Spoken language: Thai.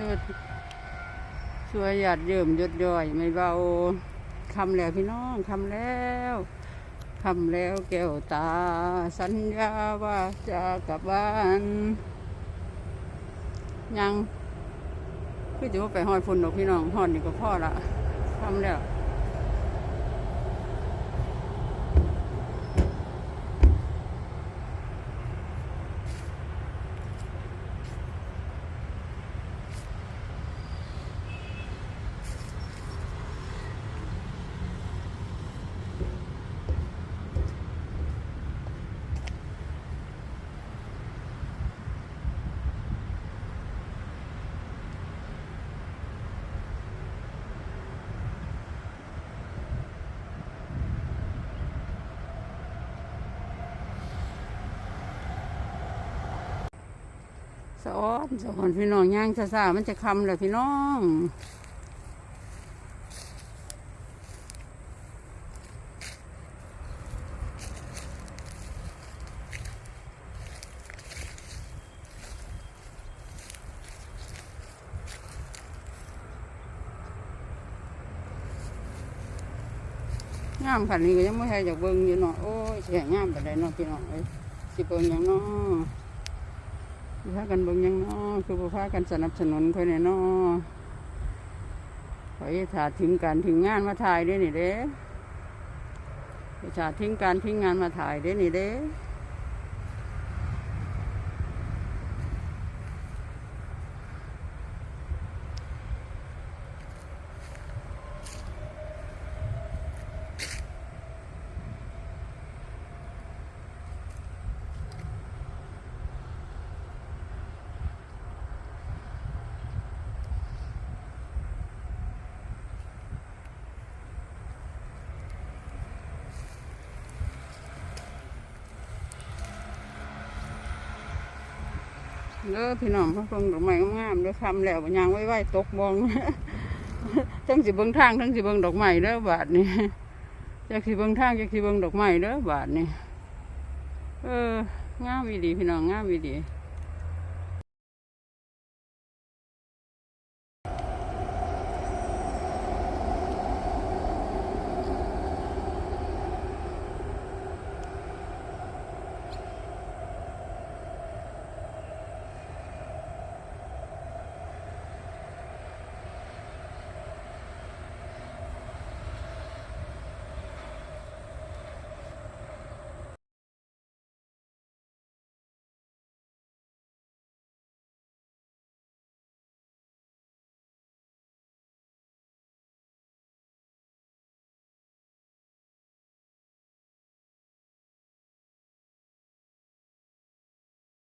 ยดสวยหยาดเยิ่มยดย่อย ไม่เบาคำแล้วพี่น้องคำแล้วคำแล้วแก้วตา สัญญาว่าจะกลับบ้าน ยังคือจะว่าไปหอยฝุ่นดอกพี่น้องหอนนี่ก็พ่อละทำแล้ว สอนสอนพี่น้องย่างซาซามันจะคำเลยพี่น้องงามขันนี้ก็ยังไม่ใช่จากเบิ้งอยู่เนาะโอ้ยเสียงามไปได้เนาะพี่น้องเอ้ยสิเบิ้งยังเนาะ พากันเบิ่งยังเนาะคือบ่พากันสนับสนุนค่อยแน่เนาะขอยถาทิ้งการทิ้งงานมาถ่ายด้นี่เด้ไปถาทิ้งการทิ้งงานมาถ่ายด้นี่เด้ เด้อพี่น้องพระพงดอกไม้งามๆเด้อคำแล้วบ่ยางไว้ไว้ตกบองทั้งสิเบิ้งทางทั้งสิเบิ้งดอกไม้เด้อบาทนี่จักสิเบิ้งทางจักสิเบิ้งดอกไม้เด้อบาทนี่เอองามวีดีพี่น้องงามวีดี